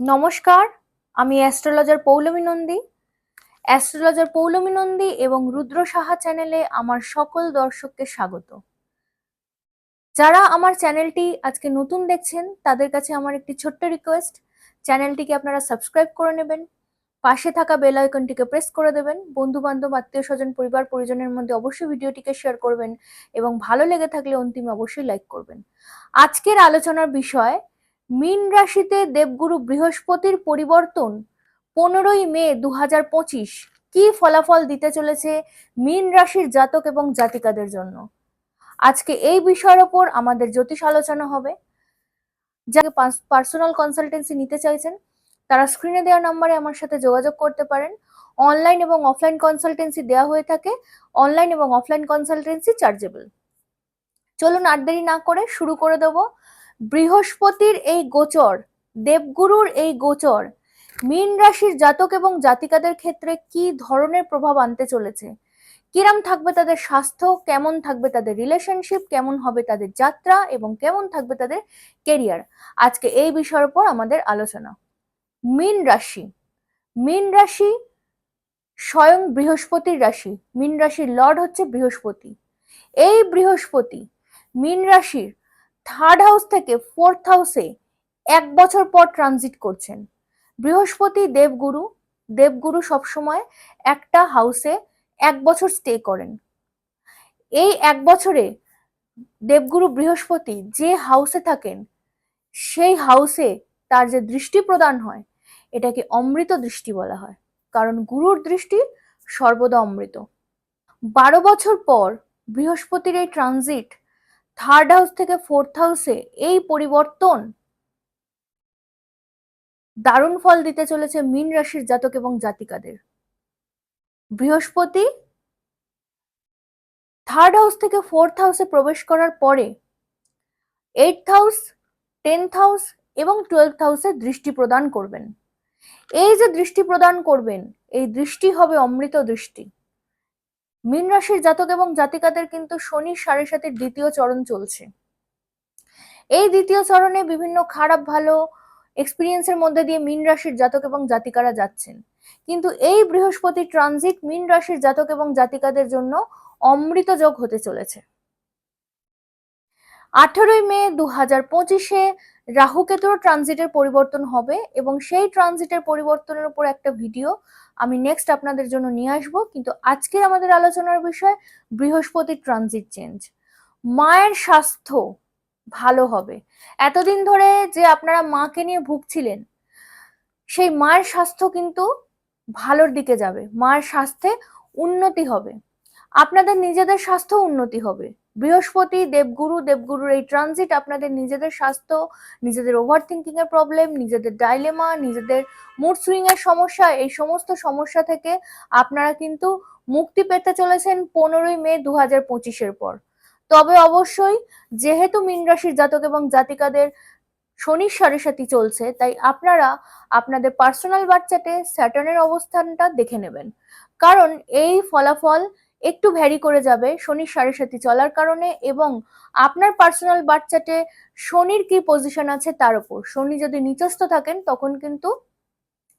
নমস্কার, আমি astrologer Poulami Nandi. Astrologer Poulami Nandi এবং রুদ্র সাহা চ্যানেলে আমার সকল দর্শককে স্বাগত। যারা আমার চ্যানেলটি আজকে নতুন দেখছেন, তাদের কাছে আমার একটি ছোট্ট রিকোয়েস্ট চ্যানেলটিকে আপনারা সাবস্ক্রাইব করে নেবেন, পাশে থাকা বেল আইকনটিকে প্রেস করে দেবেন বন্ধু বান্ধব আত্মীয় স্বজন পরিবার, পরিজনের মধ্যে অবশ্যই ভিডিওটিকে শেয়ার করবেন এবং ভালো লেগে থাকলে অন্তিমে অবশ্যই লাইক করবেন। আজকের আলোচনার বিষয় মীন রাশিতে দেবগুরু বৃহস্পতির পরিবর্তন পনেরোই মে দু পঁচিশ। কি ফলাফল দিতে চলেছে মীন রাশির জাতক এবং জাতিকাদের জন্য? আজকে এই বিষয়ের ওপর আমাদের জ্যোতিষ আলোচনা হবে। যাকে পার্সোনাল কনসালটেন্সি নিতে চাইছেন, তারা স্ক্রিনে দেওয়া নাম্বারে আমার সাথে যোগাযোগ করতে পারেন। অনলাইন এবং অফলাইন কনসালটেন্সি দেওয়া হয়ে থাকে। অনলাইন এবং অফলাইন কনসালটেন্সি চার্জেবল চলুন আর দেরি না করে শুরু করে দেবো। বৃহস্পতির এই গোচর, দেবগুরুর এই গোচর, মীন রাশির জাতক এবং জাতিকাদের ক্ষেত্রে কি ধরনের প্রভাব আনতে চলেছে? কিরাম থাকবে তাদের স্বাস্থ্য? কেমন থাকবে তাদের রিলেশনশিপ কেমন হবে তাদের যাত্রা? এবং কেমন থাকবে তাদের কেরিয়ার আজকে এই বিষয়ের উপর আমাদের আলোচনা। মীন রাশি মীন রাশি স্বয়ং বৃহস্পতির রাশি, মীন রাশির লর্ড হচ্ছে বৃহস্পতি। এই বৃহস্পতি মীন রাশির থার্ড হাউস থেকে ফোর্থ হাউসে এক বছর পর ট্রানজিট করছেন। বৃহস্পতি, দেবগুরু দেবগুরু সবসময় একটা হাউসে এক বছর স্টে করেন। এই এক বছরে দেবগুরু বৃহস্পতি যে হাউসে থাকেন, সেই হাউসে তার যে দৃষ্টি প্রদান হয়, এটাকে অমৃত দৃষ্টি বলা হয়। কারণ গুরুর দৃষ্টি সর্বদা অমৃত। বারো বছর পর বৃহস্পতির এই ট্রানজিট থার্ড হাউস থেকে ফোর্থ হাউসে এই পরিবর্তন দারুণ ফল দিতে চলেছে মীন রাশির জাতক এবং জাতিকাদের। বৃহস্পতি থার্ড হাউস থেকে ফোর্থ হাউসে প্রবেশ করার পরে এইট হাউস টেন্থ হাউস এবং টুয়েলভ হাউসে দৃষ্টি প্রদান করবেন। এই যে দৃষ্টি প্রদান করবেন, এই দৃষ্টি হবে অমৃত দৃষ্টি। মীন রাশির জাতক এবং জাতিকাদের কিন্তু শনি সাড়ে সাতের দ্বিতীয় চরণ চলছে। এই দ্বিতীয় চরণে বিভিন্ন খারাপ, ভালো এক্সপিরিয়েন্সের মধ্যে দিয়ে মীন রাশির জাতক এবং জাতিকারা যাচ্ছেন। কিন্তু এই বৃহস্পতি ট্রানজিট মীন রাশির জাতক এবং জাতিকাদের জন্য অমৃত যোগ হতে চলেছে। আঠারোই মে দু হাজার পঁচিশে রাহুকেতুর ট্রানজিটের পরিবর্তন হবে এবং সেই ট্রানজিটের পরিবর্তনের উপর একটা ভিডিও আমি নেক্সট আপনাদের জন্য নিয়ে আসব। কিন্তু আজকের আমাদের আলোচনার বিষয় বৃহস্পতির ট্রানজিট চেঞ্জ মায়ের স্বাস্থ্য ভালো হবে। এতদিন ধরে যে আপনারা মাকে নিয়ে ভুগছিলেন, সেই মায়ের স্বাস্থ্য কিন্তু ভালোর দিকে যাবে। মায়ের স্বাস্থ্যে উন্নতি হবে। আপনাদের নিজেদের স্বাস্থ্য উন্নতি হবে। বৃহস্পতি, দেবগুরু, দেবগুরুর এই ট্রানজিট আপনাদের নিজেদের স্বাস্থ্য, নিজেদের ওভার থিঙ্কিং এর প্রবলেম নিজেদের ডাইলেমা নিজেদের মুড সুইং এর সমস্যা, এই সমস্ত সমস্যা থেকে আপনারা কিন্তু মুক্তি পেতে চলেছেন পনেরোই মে দু হাজার পঁচিশের পর। তবে অবশ্যই যেহেতু মীন রাশির জাতক এবং জাতিকাদের শনির সাড়ে সাথী চলছে, তাই আপনারা আপনাদের পার্সোনাল বাচ্চাতে স্যাটার্নের অবস্থানটা দেখে নেবেন। কারণ এই ফলাফল একটু ভ্যারি করে যাবে শনির সাড়ে সাথী চলার কারণে এবং আপনার পার্সোনাল বাচ্চাতে শনির কি পজিশন আছে তার উপর। শনি যদি নিচস্থ থাকেন, তখন কিন্তু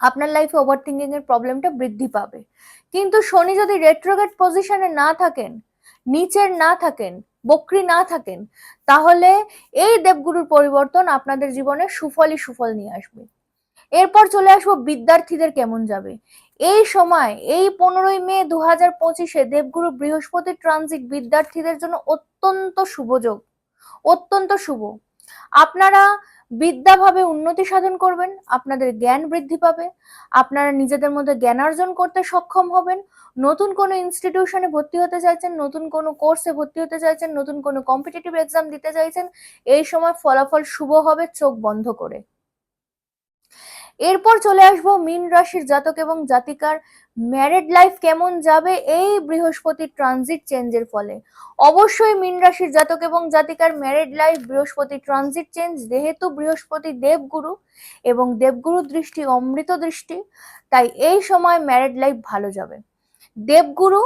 আপনার লাইফে ওভার থিঙ্কিং এর প্রবলেমটা বৃদ্ধি পাবে। কিন্তু শনি যদি রেট্রোগেট পজিশনে না থাকেন, নিচের না থাকেন, বক্রি না থাকেন, তাহলে এই দেবগুরুর পরিবর্তন আপনাদের জীবনে সুফলই সুফল নিয়ে আসবে। এরপর চলে আসব বিদ্যার্থীদের কেমন যাবে। এই সময়, এই পনেরোই মে দু হাজার পঁচিশে দেবগুরু বৃহস্পতি ট্রানজিট বিদ্যার্থীদের জন্য অত্যন্ত শুভযোগ অত্যন্ত শুভ। আপনারা বিদ্যাভাবে উন্নতি সাধন করবেন, আপনাদের জ্ঞান বৃদ্ধি পাবে, আপনারা নিজেদের মধ্যে জ্ঞানার্জন করতে সক্ষম হবেন, নতুন কোনো ইনস্টিটিউশনে ভর্তি হতে চাইছেন, নতুন কোনো কোর্সে ভর্তি হতে চাইছেন, নতুন কোনো কম্পিটিটিভ এক্সাম দিতে চাইছেন, এই সময় ফলাফল শুভ হবে চোখ বন্ধ করে। এরপর চলে আসব মিন রাশির জাতক এবং জাতিকার ম্যারেড লাইফ কেমন যাবে এই বৃহস্পতি ট্রানজিট চেঞ্জের ফলে। অবশ্যই মিন রাশির জাতক এবং জাতিকার married life Brihaspati transit change যেহেতু বৃহস্পতি দেবগুরু এবং দেবগুরু দৃষ্টি অমৃত দৃষ্টি, তাই এই সময় ম্যারেড লাইফ ভালো যাবে। দেবগুরু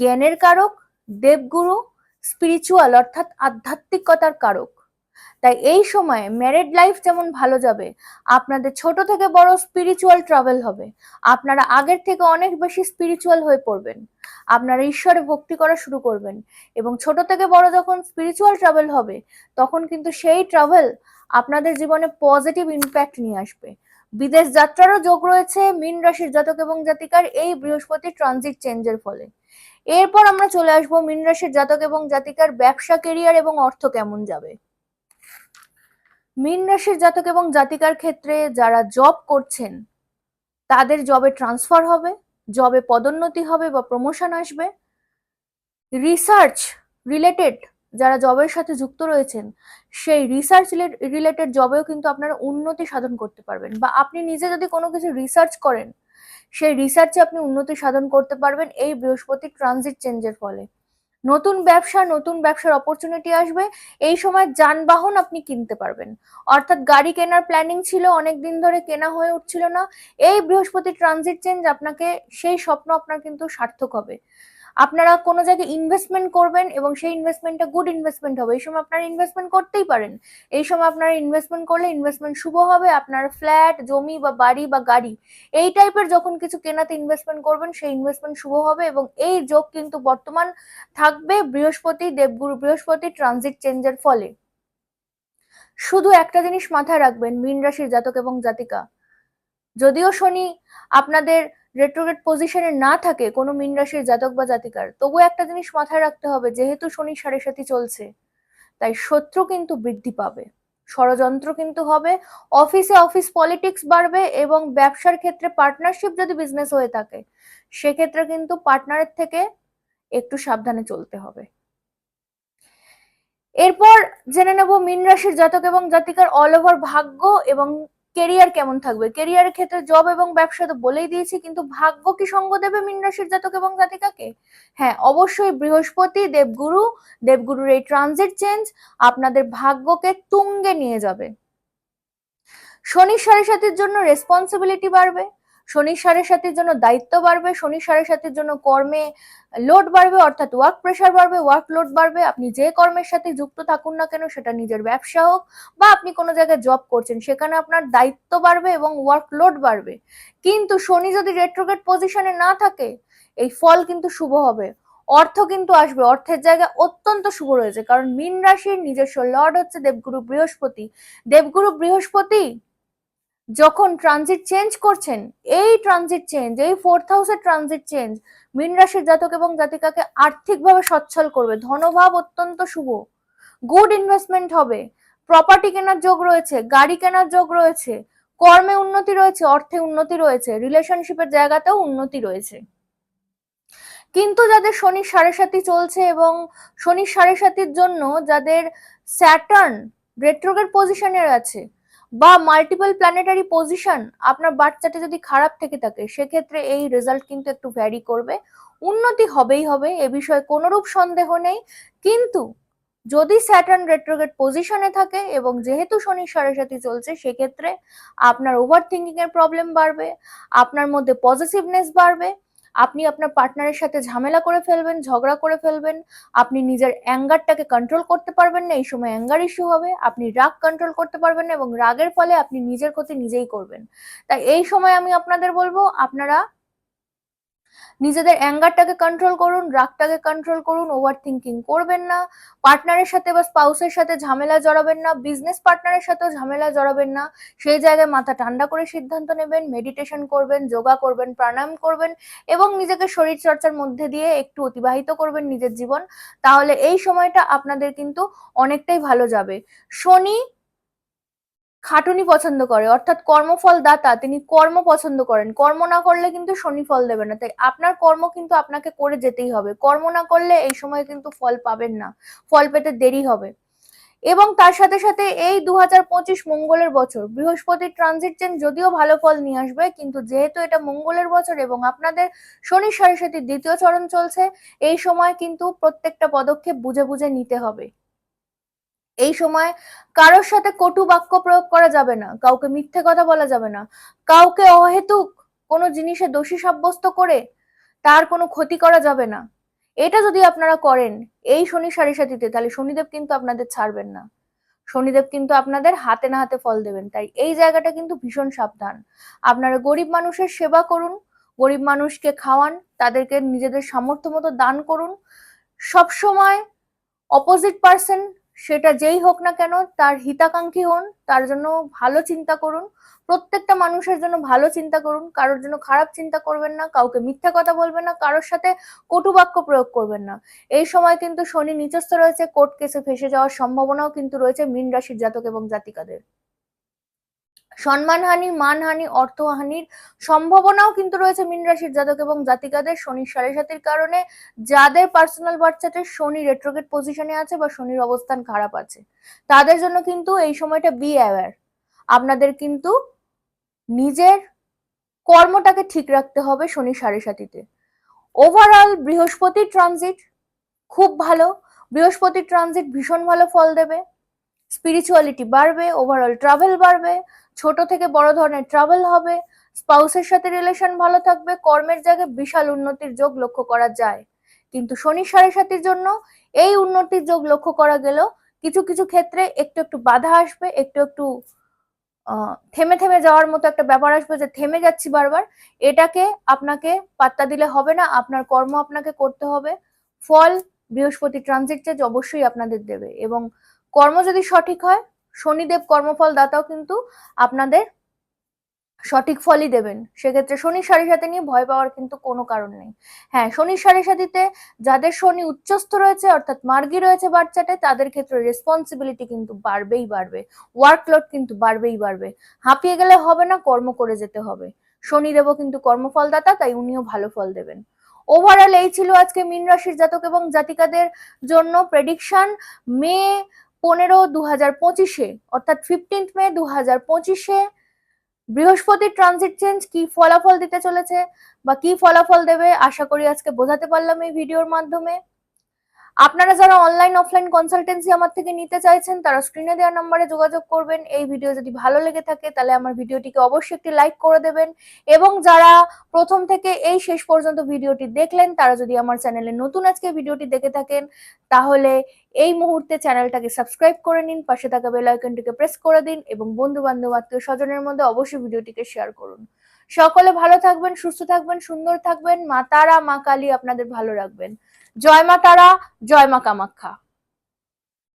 জ্ঞানের কারক, দেবগুরু স্পিরিচুয়াল অর্থাৎ আধ্যাত্মিকতার কারক। তাই এই সময়ে ম্যারিড লাইফ যেমন ভালো যাবে, আপনাদের ছোট থেকে বড় স্পিরিচুয়াল ট্রাভেল হবে। আপনারা আগের থেকে অনেক বেশি স্পিরিচুয়াল হয়ে পড়বেন। আপনারা ঈশ্বরে ভক্তি করা শুরু করবেন এবং ছোট থেকে বড় যখন স্পিরিচুয়াল ট্রাভেল হবে, তখন কিন্তু সেই ট্রাভেল আপনাদের জীবনে পজিটিভ ইম্প্যাক্ট নিয়ে আসবে। বিদেশ যাত্রারও যোগ রয়েছে, মীন রাশির জাতক এবং জাতিকার এই বৃহস্পতি ট্রানজিট চেঞ্জের ফলে। এরপর আমরা চলে আসব মীন রাশির জাতক এবং জাতিকার ব্যবসা কেরিয়ার এবং অর্থ কেমন যাবে। মীন রাশির জাতক এবং জাতিকার ক্ষেত্রে যারা জব করছেন, তাদের জবে ট্রান্সফার হবে জবে পদোন্নতি হবে বা প্রমোশন আসবে। রিসার্চ রিলেটেড যারা জবের সাথে যুক্ত রয়েছেন, সেই রিসার্চ রিলেটেড জবেও কিন্তু আপনারা উন্নতি সাধন করতে পারবেন বা আপনি নিজে যদি কোনো কিছু রিসার্চ করেন, সেই রিসার্চে আপনি উন্নতি সাধন করতে পারবেন এই বৃহস্পতি ট্রানজিট চেঞ্জের ফলে। নতুন ব্যবসা, নতুন ব্যবসার অপরচুনিটি আসবে। এই সময় যানবাহন আপনি কিনতে পারবেন। অর্থাৎ গাড়ি কেনার প্ল্যানিং ছিল অনেক দিন ধরে কেনা হয়ে উঠছিল না। এই বৃহস্পতি ট্রানজিট চেঞ্জ আপনাকে, সেই স্বপ্ন আপনার কিন্তু সার্থক হবে। আপনারা কোনো জায়গায় ইনভেস্টমেন্ট করবেন এবং সেই ইনভেস্টমেন্টটা গুড ইনভেস্টমেন্ট হবে। এই সময় আপনারা ইনভেস্টমেন্ট করতেই পারেন। এই সময় আপনারা ইনভেস্টমেন্ট করলে ইনভেস্টমেন্ট শুভ হবে। আপনার ফ্ল্যাট জমি বা বাড়ি বা গাড়ি, এই টাইপের যখন কিছু কেনাতে ইনভেস্টমেন্ট করবেন, সেই ইনভেস্টমেন্ট শুভ হবে এবং এই যোগ কিন্তু বর্তমান থাকবে বৃহস্পতি, দেবগুরু বৃহস্পতি ট্রানজিট চেঞ্জের ফলে। শুধু একটা জিনিস মাথায় রাখবেন, মীন রাশির জাতক এবং জাতিকা। যদিও শনি আপনাদের রেট্রোগেট পজিশনে না থাকে কোনো মীন রাশির জাতক বা জাতিকার তবু একটা জিনিস মাথায় রাখতে হবে, যেহেতু শনি সাড়ে সাথী চলছে, তাই শত্রু কিন্তু বৃদ্ধি পাবে, ষড়যন্ত্র কিন্তু হবে অফিসে অফিস পলিটিক্স বাড়বে এবং ব্যবসার ক্ষেত্রে পার্টনারশিপ যদি বিজনেস হয়ে থাকে, সেক্ষেত্রে কিন্তু পার্টনারের থেকে একটু সাবধানে চলতে হবে। এরপর জেনে নেব মীন রাশির জাতক এবং জাতিকার অল ওভার ভাগ্য এবং কেরিয়ার কেমন থাকবে? কেরিয়ারের ক্ষেত্রে জব এবং ব্যবসা তো বলেই দিয়েছি, কিন্তু ভাগ্য কি সঙ্গ দেবে মীন রাশির জাতক এবং জাতিকাকে? হ্যাঁ অবশ্যই বৃহস্পতি, দেবগুরু, দেবগুরুর এই ট্রানজিট চেঞ্জ আপনাদের ভাগ্যকে তুঙ্গে নিয়ে যাবে। শনি সাড়ে সাতির জন্য রেসপন্সিবিলিটি বাড়বে। শনি সাড়ে সাতির জন্য দায়িত্ব বাড়বে, শনি সাড়ে সাতির জন্য কর্মে লোড বাড়বে, অর্থাৎ ওয়ার্ক প্রেশার বাড়বে ওয়ার্ক লোড বাড়বে, আপনি যে কর্মের সাথে যুক্ত থাকুন না কেন সেটা নিজের ব্যবসা হোক বা আপনি কোনো জায়গায় জব করছেন, সেখানে আপনার দায়িত্ব বাড়বে এবং ওয়ার্ক লোড বাড়বে। কিন্তু শনি যদি রেট্রোগেট পজিশনে না থাকে, এই ফল কিন্তু শুভ হবে। অর্থ কিন্তু আসবে, অর্থের জায়গা অত্যন্ত শুভ রয়েছে, কারণ মীন রাশির নিজস্ব লর্ড হচ্ছে দেবগুরু বৃহস্পতি। দেবগুরু বৃহস্পতি যখন ট্রানজিট চেঞ্জ করছেন, এই ট্রানজিট চেঞ্জ এই ফোর্থ হাউসের ট্রানজিট চেঞ্জ মীন রাশির জাতক এবং জাতিকাকে আর্থিকভাবে সচ্ছল করবে। ধনভাব অত্যন্ত শুভ। গুড ইনভেস্টমেন্ট হবে। প্রপার্টি কেনার যোগ রয়েছে, গাড়ি কেনার যোগ রয়েছে, কর্মে উন্নতি রয়েছে, অর্থে উন্নতি রয়েছে রিলেশনশিপের জায়গাতেও উন্নতি রয়েছে। কিন্তু যাদের শনি সাড়ে সাতি চলছে এবং শনি সাড়ে সাতির জন্য যাদের স্যাটার্ন রেট্রোগের পজিশনে আছে বা মাল্টিপল প্ল্যানেটারি পজিশন আপনার বাচ্চাটা যদি খারাপ থেকে থাকে, সেক্ষেত্রে এই রেজাল্ট কিন্তু একটু ভ্যারি করবে। উন্নতি হবেই হবে, এ বিষয়ে কোনোরূপ সন্দেহ নেই। কিন্তু যদি স্যাটার্ন রেট্রোগেট পজিশনে থাকে এবং যেহেতু শনি সাড়ে সাথে চলছে, সেক্ষেত্রে আপনার ওভার থিঙ্কিং এর প্রবলেম বাড়বে, আপনার মধ্যে পজিটিভনেস বাড়বে আপনি আপনার পার্টনারের সাথে ঝামেলা করে ফেলবেন, ঝগড়া করে ফেলবেন, আপনি নিজের অ্যাঙ্গারটাকে কন্ট্রোল করতে পারবেন না, এই সময় অ্যাঙ্গার ইস্যু হবে, আপনি রাগ কন্ট্রোল করতে পারবেন না এবং রাগের ফলে আপনি নিজের ক্ষতি নিজেই করবেন। তাই এই সময় আমি আপনাদের বলব, আপনারা নিজেদের অ্যাঙ্গারটাকে কন্ট্রোল করুন, রাগটাকে কন্ট্রোল করুন ওভার থিঙ্কিং করবেন না পার্টনারের সাথে বা স্পাউসের সাথে ঝামেলা জড়াবেন না বিজনেস পার্টনারের সাথেও ঝামেলা জড়াবেন না, সেই জায়গায় মাথা ঠান্ডা করে সিদ্ধান্ত নেবেন মেডিটেশন করবেন যোগা করবেন, প্রাণায়াম করবেন এবং নিজেকে শরীর চর্চার মধ্যে দিয়ে একটু অতিবাহিত করবেন নিজের জীবন, তাহলে এই সময়টা আপনাদের কিন্তু অনেকটাই ভালো যাবে। শনি খাটুনি পছন্দ করে। অর্থাৎ কর্মফল দাতা তিনি কর্ম পছন্দ করেন। কর্ম না করলে কিন্তু শনি ফল দেবে না। তাই আপনার কর্ম কিন্তু আপনাকে করে যেতেই হবে। কর্ম না করলে এই সময় কিন্তু ফল পাবেন না। ফল পেতে দেরি হবে। এবং তার সাথে সাথে এই দু মঙ্গলের বছর বৃহস্পতির ট্রানজিট চেন যদিও ভালো ফল নিয়ে আসবে, কিন্তু যেহেতু এটা মঙ্গলের বছর এবং আপনাদের শনি সাথে দ্বিতীয় চরণ চলছে, এই সময় কিন্তু প্রত্যেকটা পদক্ষেপ বুঝে বুঝে নিতে হবে। এই সময় কারোর সাথে কটু বাক্য প্রয়োগ করা যাবে না, কাউকে মিথ্যে কথা বলা যাবে না, কাউকে অহেতুক কোনো জিনিসে দোষী সাব্যস্ত করে তার কোনো ক্ষতি করা যাবে না। এটা যদি আপনারা করেন, এই শনি সাড়ে সাথীতে, তাহলে শনিদেব কিন্তু আপনাদের ছাড়বেন না। শনিদেব কিন্তু আপনাদের হাতে না হাতে ফল দেবেন, তাই এই জায়গাটা কিন্তু ভীষণ সাবধান। আপনারা গরিব মানুষের সেবা করুন, গরিব মানুষকে খাওয়ান, তাদেরকে নিজেদের সামর্থ্য মতো দান করুন। সবসময় অপোজিট পার্সন সেটা যেই হোক না কেন, তার হিতাকাঙ্ক্ষী হন, তার জন্য ভালো চিন্তা করুন। প্রত্যেকটা মানুষের জন্য ভালো চিন্তা করুন, কারোর জন্য খারাপ চিন্তা করবেন না, কাউকে মিথ্যা কথা বলবেন না, কারোর সাথে কটু বাক্য প্রয়োগ করবেন না। এই সময় কিন্তু শনি নিচস্থ রয়েছে, কোর্ট কেসে ফেসে যাওয়ার সম্ভাবনাও কিন্তু রয়েছে মীন রাশির জাতক এবং জাতিকাদের। সম্মানহানি, মানহানি, অর্থহানির সম্ভাবনাও কিন্তু রয়েছে মীন রাশির জাতক এবং জাতিকাদের। শনির সাড়ে সাতির কারণে যাদের পার্সোনাল বার্থচার্টে শনি রেট্রোগেট পজিশনে আছে বা শনির অবস্থান খারাপ আছে, তাদের জন্য কিন্তু এই সময়টা বি অ্যাওয়ার আপনাদের কিন্তু নিজের কর্মটাকে ঠিক রাখতে হবে শনি সাড়ে সাতিতে। ওভারঅল বৃহস্পতির ট্রানজিট খুব ভালো বৃহস্পতির ট্রানজিট ভীষণ ভালো ফল দেবে। স্পিরিচুয়ালিটি বাড়বে ওভারঅল ট্রাভেল বাড়বে ছোট থেকে বড় ধরনের ট্রাভেল হবে স্পাউসের সাথে রিলেশন ভালো থাকবে, কর্মের জায়গায় বিশাল উন্নতির যোগ লক্ষ্য করা যায়। কিন্তু শনি সাড়ে সাতির জন্য এই উন্নতির যোগ লক্ষ্য করা গেলেও কিছু কিছু ক্ষেত্রে একটু একটু বাধা আসবে, একটু একটু থেমে থেমে যাওয়ার মতো একটা ব্যাপার আসবে যে থেমে যাচ্ছি বারবার, এটাকে আপনাকে পাত্তা দিলে হবে না, আপনার কর্ম আপনাকে করতে হবে। ফল বৃহস্পতি ট্রানজিট চেঞ্জ অবশ্যই আপনাদের দেবে এবং কর্ম যদি সঠিক হয় শনিদেব কর্মফল দাতাও কিন্তু আপনাদের সঠিক ফলই দেবেন। সেক্ষেত্রে শনি সাড়ে সাথে নিয়ে ভয় পাওয়ার কিন্তু কোনো কারণ নেই। হ্যাঁ শনি সাড়ে সাথীতে যাদের শনি উচ্চস্থ রয়েছে, অর্থাৎ মার্গি রয়েছে বাচ্চাটে তাদের ক্ষেত্রে রেসপন্সিবিলিটি কিন্তু বাড়বেই বাড়বে। ওয়ার্কলোড কিন্তু বাড়বেই বাড়বে। হাঁপিয়ে গেলে হবে না, কর্ম করে যেতে হবে। শনিদেবও কিন্তু কর্মফলদাতা, তাই উনিও ভালো ফল দেবেন। ওভারঅল এই ছিল আজকে মীন রাশির জাতক এবং জাতিকাদের জন্য প্রেডিকশন মে পনেরো দু হাজার পঁচিশে, অর্থাৎ ফিফটিন্থ মে দু হাজার পঁচিশে বৃহস্পতির ট্রানজিট চেঞ্জ কি ফলাফল দিতে চলেছে বা কি ফলাফল দেবে, আশা করি আজকে বোঝাতে পারলাম এই ভিডিওর মাধ্যমে। আপনারা যারা অনলাইন অফলাইন কনসালটেন্সি আমার থেকে নিতে চাইছেন, তারা স্ক্রিনে দেওয়া নম্বরে যোগাযোগ করবেন। এই ভিডিও যদি ভালো লেগে থাকে, তাহলে আমার ভিডিওটিকে অবশ্যই একটি লাইক করে দেবেন। এবং যারা প্রথম থেকে এই শেষ পর্যন্ত ভিডিওটি দেখলেন, তারা যদি আমার চ্যানেলে নতুন আজকে ভিডিওটি দেখে থাকেন, তাহলে এই মুহূর্তে চ্যানেলটাকে সাবস্ক্রাইব করে নিন, পাশে থাকা বেল আইকনটিকে প্রেস করে দিন, এবং বন্ধু বান্ধব আত্মীয় স্বজনের মধ্যে অবশ্যই ভিডিওটিকে শেয়ার করুন। সকলে ভালো থাকবেন, সুস্থ থাকবেন, সুন্দর থাকবেন, মা তারা, মা কালী আপনাদের ভালো রাখবেন। জয় মা তারা জয় মা কামাখ্যা।